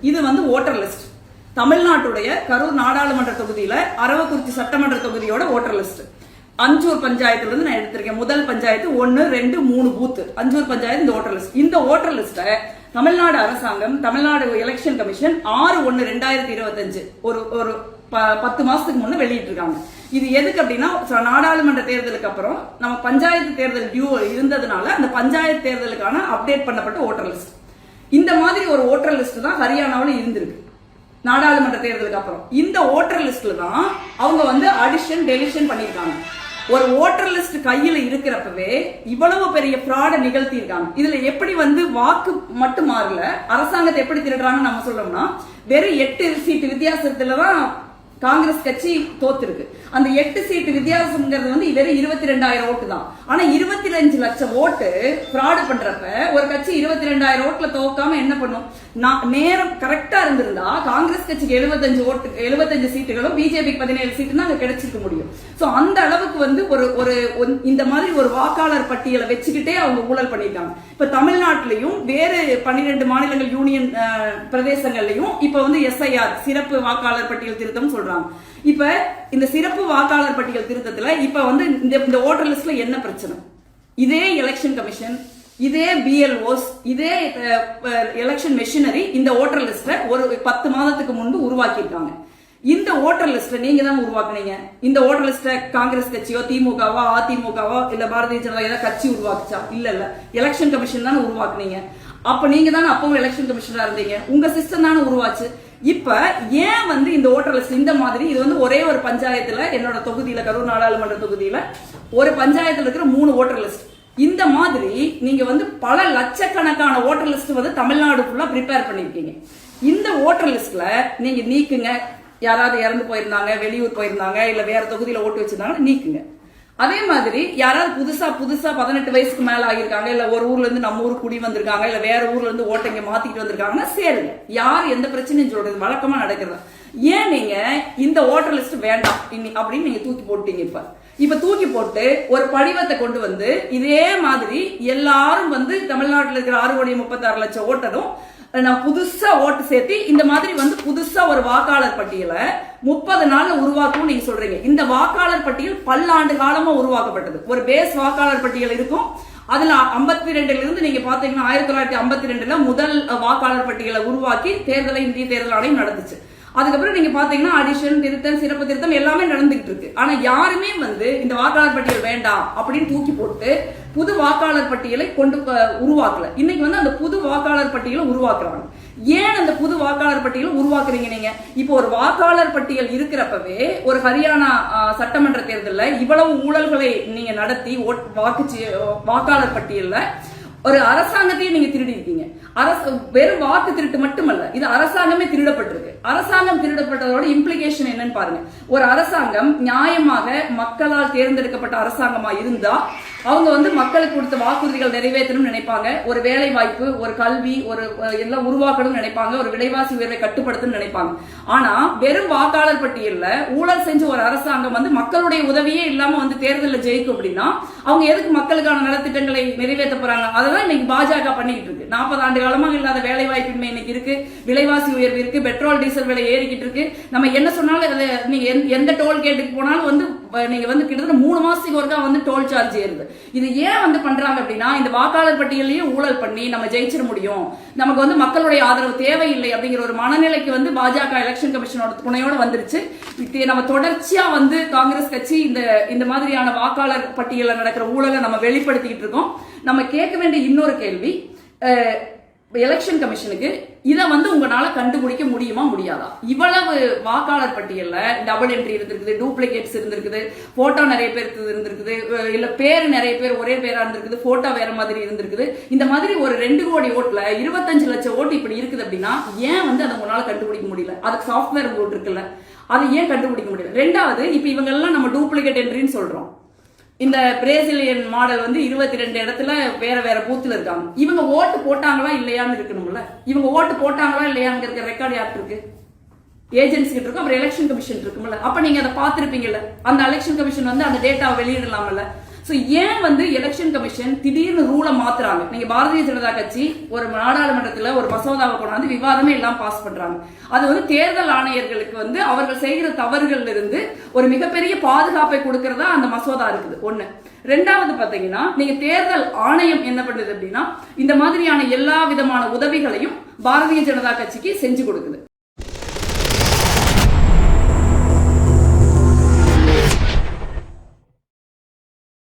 இது வந்து voter list தமிழ்நாட்டுடைய கரூர் நாடாளுமன்ற தொகுதியில அரவக்குறிச்சி சட்டமன்ற தொகுதியோட ஓட்டர் லிஸ்ட் அஞ்சூர் பஞ்சாயத்துல இருந்து நான் எடுத்திருக்கேன். முதல் பஞ்சாயத்து ஒன்னு ரெண்டு மூணு பூத்து. அஞ்சூர் பஞ்சாயத்து இந்த ஓட்டர் லிஸ்ட் இந்த ஓட்டர் லிஸ்ட்டை தமிழ்நாடு அரசாங்கம் தமிழ்நாடு எலெக்ஷன் கமிஷன் ஆறு ஒன்னு ரெண்டாயிரத்தி இருபத்தஞ்சு ஒரு ஒரு ப- பத்து மாசத்துக்கு முன்ன வெளியிட்டு இருக்காங்க இது எதுக்கு அப்படின்னா நாடாளுமன்ற தேர்தலுக்கு அப்புறம் நம்ம பஞ்சாயத்து தேர்தல் டியூ இருந்ததுனால அந்த பஞ்சாயத்து தேர்தலுக்கான அப்டேட் பண்ணப்பட்ட ஓட்டர் லிஸ்ட் இந்த மாதிரி ஒரு ஓட்டர் லிஸ்ட் தான் ஹரியானாவில் இருந்திருக்கு. நாடாளுமன்ற தேர்தலுக்கு அப்புறம். இந்த ஓட்டர் லிஸ்ட்ல தான் அவங்க வந்து அடிஷன் டெலிஷன் பண்ணியிருக்காங்க. ஒரு ஓட்டர் லிஸ்ட் கையில் இருக்கிறப்பவே இவ்வளவு பெரிய ஃப்ராட நிகழ்த்தியிருக்காங்க. இதுல எப்படி வந்து வாக்கு மட்டும் மாறல அரசாங்கத்தை எப்படி திருடுறாங்கன்னு நம்ம சொல்றோம்னா வெறும் எட்டு சீட்டு வித்தியாசத்துல தான் காங்கிரஸ் கட்சி தோத்துருக்கு. அந்த எட்டு சீட்டு வித்தியாசம்ங்கிறது வந்து வெறும் இருபத்தி ரெண்டாயிரம் ஓட்டு தான். ஆனா இருபத்தி அஞ்சு லட்சம் ஓட்டு ஃப்ராடு பண்றப்ப ஒரு கட்சி இருபத்தி ரெண்டாயிரம் ஓட்டுல தோக்காம என்ன பண்ணும்? நேரம் கரெக்டா இருந்திருக்கு காங்கிரஸ் கட்சிக்கு எழுபத்தஞ்சு ஓட்டு எழுபத்தஞ்சு சீட்டுகளும் பிஜேபிக்கு பதினேழு சீட்டுனா அங்க கிடைச்சிருக்க முடியும். சோ அந்த அளவுக்கு வந்து ஒரு ஒரு ஒன்- இந்த மாதிரி ஒரு வாக்காளர் பட்டியலை வச்சுக்கிட்டே அவங்க ஊழல் பண்ணியிருக்காங்க இப்ப தமிழ்நாட்டிலையும் வேறு பன்னிரெண்டு மாநிலங்கள் யூனியன் பிரதேசங்கள்லயும் இப்ப வந்து எஸ்ஐஆர் சிறப்பு வாக்காளர் பட்டியல் திருத்தம் சொல்றாங்க. இப்ப இந்த சிறப்பு வாக்காளர் பட்டியல் திருத்தத்துல இப்ப வந்து இந்த இந்த ஓட்டர் லிஸ்ட்ல என்ன பிரச்சனை? இதே எலெக்ஷன் கமிஷன் இதே பிஎல்ஓஸ் இதே எலெக்ஷன் மெஷினரி இந்த ஓட்டர் லிஸ்ட்டை ஒரு பத்து மாதத்துக்கு முன்பு உருவாக்கியிருக்காங்க. இந்த ஓட்டர் லிஸ்ட்டை நீங்க தான் உருவாக்குனீங்க? இந்த ஓட்டர் லிஸ்ட்டை காங்கிரஸ் கட்சியோ திமுகவோ அதிமுகவோ இல்ல பாரதிய ஜனதா ஏதாவது கட்சி உருவாக்குச்சா? இல்ல இல்ல. எலெக்ஷன் கமிஷன் தானே உருவாக்குனீங்க. அப்ப நீங்க தானே அப்பவும் எலெக்ஷன் கமிஷனா இருந்தீங்க. உங்க சிஸ்டம் தானே உருவாச்சு. இப்ப ஏன் வந்து இந்த ஓட்டர் லிஸ்ட் இந்த மாதிரி இது வந்து ஒரே ஒரு பஞ்சாயத்துல என்னோட தொகுதியில கரூர் நாடாளுமன்ற தொகுதியில ஒரு பஞ்சாயத்துல இருக்கிற மூணு ஓட்டர் லிஸ்ட் இந்த மாதிரி நீங்க வந்து பல லட்சக்கணக்கான ஓட்டர் லிஸ்ட் வந்து தமிழ்நாடு ஃபுல்லா ப்ரிப்பேர் பண்ணிருக்கீங்க. இந்த ஓட்டர் லிஸ்ட்ல நீங்க நீக்குங்க. யாராவது இறந்து போயிருந்தாங்க வெளியூர் போயிருந்தாங்க இல்ல வேற தொகுதியில ஓட்டு வச்சிருந்தாங்கன்னா நீக்குங்க. அதே மாதிரி யாராவது புதுசா புதுசா பதினெட்டு வயசுக்கு மேல ஆகியிருக்காங்க இல்ல ஒரு ஊர்ல இருந்து நம்ம ஊருக்கு குடி வந்திருக்காங்க இல்ல வேற ஊர்ல இருந்து ஓட்டைங்க மாத்திட்டு வந்திருக்காங்கன்னா சேருங்க. யார் எந்த பிரச்சனையும் சொல்றது வழக்கமா நடக்கிறது. ஏன் நீங்க இந்த ஓட்டர் லிஸ்ட் வேண்டாம் அப்படின்னு நீங்க தூக்கி போட்டீங்க இப்ப. இப்ப தூக்கி போட்டு ஒரு படிவத்தை கொண்டு வந்து இதே மாதிரி எல்லாரும் வந்து தமிழ்நாட்டில் இருக்கிற ஆறு கோடி முப்பத்தாறு லட்சம் ஓட்டரும் நான் புதுசா ஓட்டு சேர்த்து இந்த மாதிரி வந்து புதுசா ஒரு வாக்காளர் பட்டியலை முப்பது நாள்ல உருவாக்கும் நீங்க சொல்றீங்க. இந்த வாக்காளர் பட்டியல் பல்லாண்டு காலமா உருவாக்கப்பட்டது. ஒரு பேஸ் வாக்காளர் பட்டியல் இருக்கும். அதுல ஐம்பத்தி ரெண்டுல இருந்து நீங்க பாத்தீங்கன்னா ஆயிரத்தி தொள்ளாயிரத்தி ஐம்பத்தி ரெண்டுல முதல் வாக்காளர் பட்டியலை உருவாக்கி தேர்தலை இந்திய தேர்தல் ஆணையம் நடந்துச்சு அதுக்கப்புறம் நீங்க பாத்தீங்கன்னா அடிஷன் திருத்தம் சிறப்பு திருத்தம் எல்லாமே நடந்துகிட்டு இருக்கு. ஆனா யாருமே வந்து இந்த வாக்காளர் பட்டியல் வேண்டாம் அப்படின்னு தூக்கி போட்டு புது வாக்காளர் பட்டியலை கொண்டு உருவாக்கல. இன்னைக்கு வந்து அந்த புது வாக்காளர் பட்டியலை உருவாக்குறாங்க. ஏன் அந்த புது வாக்காளர் பட்டியலை உருவாக்குறீங்க நீங்க? இப்போ ஒரு வாக்காளர் பட்டியல் இருக்கிறப்பவே ஒரு ஹரியானா சட்டமன்ற தேர்தலில் இவ்வளவு ஊழல்களை நீங்க நடத்தி ஓட்- வாக்காளர் பட்டியல்ல ஒரு அரசாங்கத்தையும் நீங்க திருடி இருக்கீங்க அரசு வெறும் வாக்கு திருட்டு மட்டுமல்ல இது அரசாங்கமே திருடப்பட்டிருக்கு. அரசாங்கம் திருடப்பட்டதோட இம்ப்ளிகேஷன் என்னன்னு பாருங்க. ஒரு அரசாங்கம் நியாயமாக மக்களால் தேர்ந்தெடுக்கப்பட்ட அரசாங்கமா இருந்தா அவங்க வந்து மக்களுக்கு கொடுத்த வாக்குறுதிகள் நிறைவேற்றணும்னு நினைப்பாங்க. ஒரு வேலை வாய்ப்பு ஒரு கல்வி ஒரு எல்லாம் உருவாக்கணும்னு நினைப்பாங்க. ஒரு விலைவாசி உயர்வை கட்டுப்படுத்தணும்னு நினைப்பாங்க. ஆனா வெறும் வாக்காளர் பட்டியல்ல ஊழல் செஞ்ச ஒரு அரசாங்கம் வந்து மக்களுடைய உதவியே இல்லாம வந்து தேர்தலில் ஜெயிக்கும் அப்படின்னா அவங்க எதுக்கு மக்களுக்கான நலத்திட்டங்களை நிறைவேற்ற போறாங்க? அதெல்லாம் இன்னைக்கு பாஜக பண்ணிக்கிட்டு இருக்கு. நாற்பது ஆண்டு காலமாக இல்லாத வேலை வாய்ப்பின்மை இன்னைக்கு இருக்கு. விலைவாசி உயர்வு இருக்கு. பெட்ரோல் டீசல் விலை ஏறிக்கிட்டு இருக்கு. நம்ம என்ன சொன்னாலும் நீங்க எந்த- எந்த டோல் கேட்டுக்கு போனாலும் வந்து நீங்க வந்து கிட்டத்தட்ட மூணு மாசத்துக்கு ஒருக்கா வந்து டோல் சார்ஜ் ஏறுது. இது ஏன் வந்து பண்றாங்க அப்படின்னா இந்த வாக்காளர் பட்டியலையே ஊழல் பண்ணி நம்ம ஜெயிச்சிட முடியும். நமக்கு வந்து மக்களுடைய ஆதரவு தேவையில்லை அப்படிங்கிற ஒரு மனநிலைக்கு வந்து பாஜக எலெக்ஷன் கமிஷனோட துணையோட வந்துருச்சு. நம்ம தொடர்ச்சியா வந்து காங்கிரஸ் கட்சி இந்த இந்த மாதிரியான வாக்காளர் பட்டியலில் நடக்கிற ஊழலை நம்ம வெளிப்படுத்திக்கிட்டு இருக்கோம். நம்ம கேட்க வேண்டிய இன்னொரு கேள்வி எலெக்ஷன் கமிஷனுக்கு இதை வந்து உங்களால கண்டுபிடிக்க முடியுமா முடியாதா? இவ்வளவு வாக்காளர் பட்டியல்ல டபுள் என்ட்ரி இருந்திருக்குது டூப்ளிகேட்ஸ் இருந்திருக்குது போட்டோ நிறைய பேருக்கு இருந்திருக்குது இல்ல பேர் நிறைய பேர் ஒரே பேரா இருந்திருக்குது போட்டோ வேற மாதிரி இருந்திருக்குது. இந்த மாதிரி ஒரு ரெண்டு கோடி ஓட்டுல இருபத்தஞ்சு லட்சம் ஓட்டு இப்படி இருக்குது அப்படின்னா ஏன் வந்து அதை உங்களால கண்டுபிடிக்க முடியல? அதுக்கு சாஃப்ட்வேர் போட்டு இருக்குல்ல. அதை ஏன் கண்டுபிடிக்க முடியல? ரெண்டாவது இப்ப இவங்க எல்லாம் நம்ம டூப்ளிகேட் என்ட்ரின்னு சொல்றோம். இந்த பிரேசிலியன் மாடல் வந்து இருபத்தி ரெண்டு இடத்துல வேற வேற பூத்துல இருக்காங்க. இவங்க ஓட்டு போட்டாங்களா இல்லையான்னு இருக்கணும்ல. இவங்க ஓட்டு போட்டாங்களா இல்லையான்னு இருக்கிற ரெக்கார்டு யார்ட்டு இருக்கு? ஏஜென்சி கிட்ட இருக்கும் அப்புறம் எலெக்ஷன் கமிஷன் இருக்கும்ல. அப்ப நீங்க அதை பார்த்திருப்பீங்கல்ல. அந்த எலெக்ஷன் கமிஷன் வந்து அந்த டேட்டாவை வெளியிடலாம்ல. ஸோ ஏன் வந்து எலெக்ஷன் கமிஷன் திடீர்னு ரூலை மாத்துறாங்க? நீங்க பாரதிய ஜனதா கட்சி ஒரு நாடாளுமன்றத்தில் ஒரு மசோதாவை கொண்டாந்து விவாதமே எல்லாம் பாஸ் பண்றாங்க. அது வந்து தேர்தல் ஆணையர்களுக்கு வந்து அவர்கள் செய்கிற தவறுகள்ல இருந்து ஒரு மிகப்பெரிய பாதுகாப்பை கொடுக்கறதா அந்த மசோதா இருக்குது. ஒண்ணு. ரெண்டாவது பாத்தீங்கன்னா நீங்க தேர்தல் ஆணையம் என்ன பண்ணுது அப்படின்னா இந்த மாதிரியான எல்லா விதமான உதவிகளையும் பாரதிய ஜனதா கட்சிக்கு செஞ்சு கொடுக்குது.